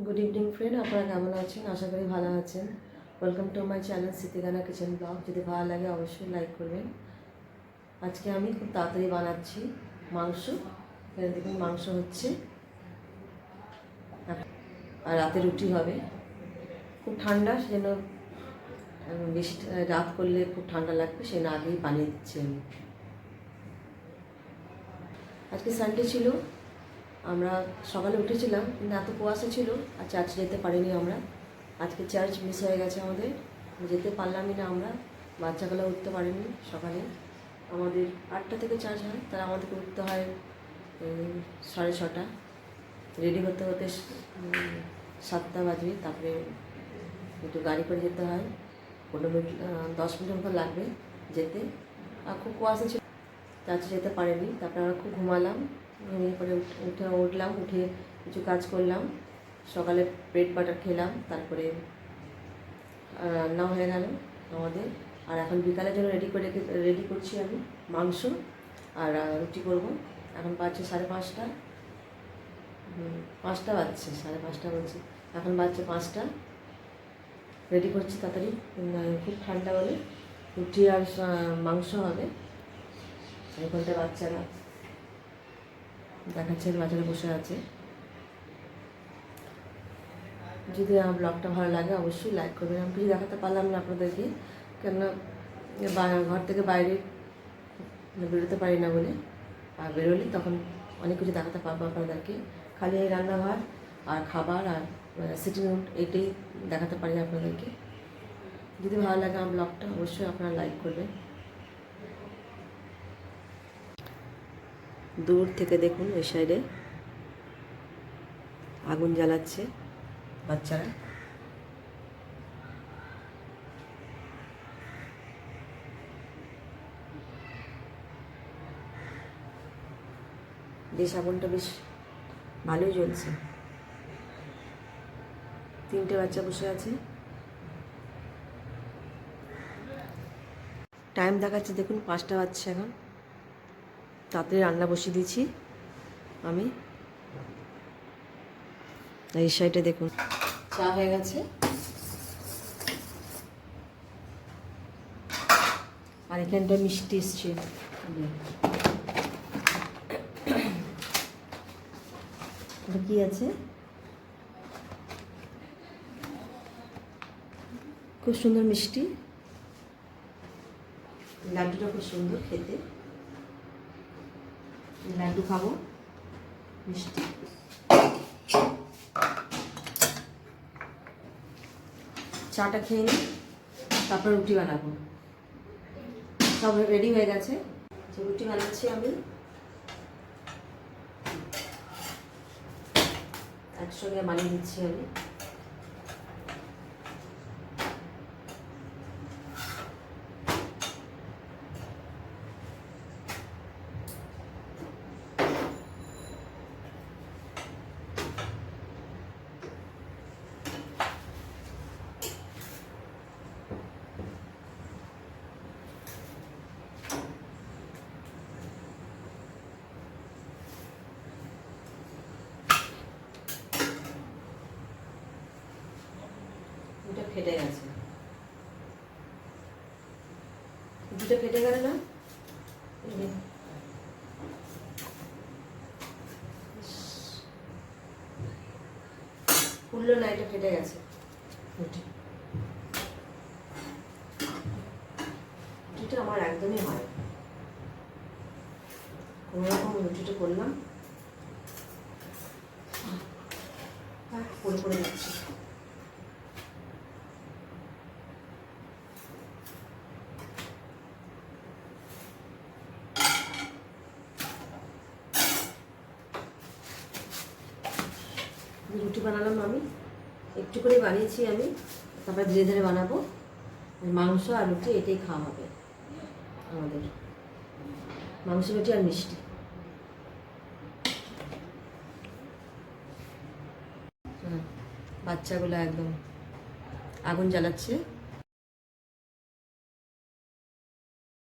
Good evening friend আপনারা কেমন আছেন? আশা করি ভালো আছেন। ওয়েলকাম টু মাই চ্যানেল সিতিগানা কিচেন ব্লগ যদি ভালো লাগে, অবশ্যই লাইক করবেন। আজকে আমি খুব তাড়াতাড়ি বানাচ্ছি মাংস। এখানে দেখুন মাংস হচ্ছে। আর রাতে রুটি হবে। খুব ঠান্ডা, সেজন্য বেশি, রাত করলে খুব ঠান্ডা লাগবে সেই না আগেই বানিয়ে দিচ্ছি আমি। আজকে সানডে ছিল। আমরা সকালে উঠেছিলাম, কিন্তু এত কুয়াশা ছিল আর চার্চ যেতে পারিনি আমরা। আজকে চার্চ মিস হয়ে গেছে আমাদের। যেতে পারলামই না আমরা। বাচ্চাগুলো উঠতে পারেনি সকালে। আমাদের আটটা থেকে চার্জ হয়, তারা আমাদেরকে উঠতে হয় সাড়ে ছটা। রেডি হতে হতে সাতটা বাজবে তারপরে একটু গাড়ি করে যেতে হয়। পনেরো মিনিট দশ মিনিটের মতো লাগবে যেতে। আর খুব কুয়াশা ছিল। চার্চে যেতে পারেনি, তারপরে আমরা খুব ঘুমালাম। ঘুমিয়ে পরে উঠ- উঠে উঠলাম, উঠে কিছু কাজ করলাম। সকালে ব্রেড বাটার খেলাম, তারপরে রান্না হয়ে গেল আমাদের। আর এখন বিকালের জন্য রেডি করে রেডি করছি আমি মাংস আর রুটি করব। এখন বাজছে সাড়ে পাঁচটা। পাঁচটা বাজছে, সাড়ে পাঁচটা বলছি এখন বাজছে পাঁচটা। রেডি করছি তাড়াতাড়ি। খুব ঠান্ডা বলে রুটি আর মাংস হবে। এখানটা বাচ্চারা দেখাচ্ছে বাজারে বসে আছে। যদি আমার ব্লগটা ভালো লাগে, অবশ্যই লাইক করবেন। আমি কিছু দেখাতে পারলাম না আপনাদেরকে, কেননা ঘর থেকে বাইরে বেরোতে পারি না বলে। আর বেরোলে তখন অনেক কিছু দেখাতে পারব আপনাদেরকে। খালি এই রান্নাঘর আর খাবার আর সিটিং রুম এইটাই দেখাতে পারি আপনাদেরকে। যদি ভালো লাগে আমার ব্লগটা, অবশ্যই আপনারা লাইক করবেন। দূর থেকে দেখুন ওই সাইডে আগুন জ্বালাচ্ছে বাচ্চারা। বেশ, আগুনটা বেশ ভালোই জ্বলছে। তিনটে বাচ্চা বসে আছে। টাইম দেখাচ্ছে, দেখুন পাঁচটা বাচ্চা এখন। তাড়াতাড়ি রান্না বসিয়ে দিয়েছি আমি। এই সাইডে দেখুন। চা হয়ে গেছে। আর এখানটা মিষ্টি এসছে। কি আছে? খুব সুন্দর মিষ্টি। লাড্ডুটা খুব সুন্দর খেতে। লাড্ডু খাব। মিষ্টি। চাটা খেয়ে নিই তারপর রুটি বানাবো। সব রেডি হয়ে গেছে। রুটি বানাচ্ছি আমি। একসঙ্গে বানিয়ে দিচ্ছি আমি দুটো ফেটে গেছে। দুটো ফেটে গেল না। ফুললো না এটা ফেটে গেছে। রুটিটা আমার একদমই হয়। না। কোনো রকম রুটিটা করলাম। পড়ে পড়ে যাচ্ছে। রুটি বানালাম আমি একটু করে বানিয়েছি আমি। তারপর ধীরে ধীরে বানাবো। মাংস আর রুটি এটাই খাওয়া হবে আমাদের। মাংস রুটি আর মিষ্টি। হ্যাঁ, বাচ্চাগুলো একদম আগুন জ্বালাচ্ছে।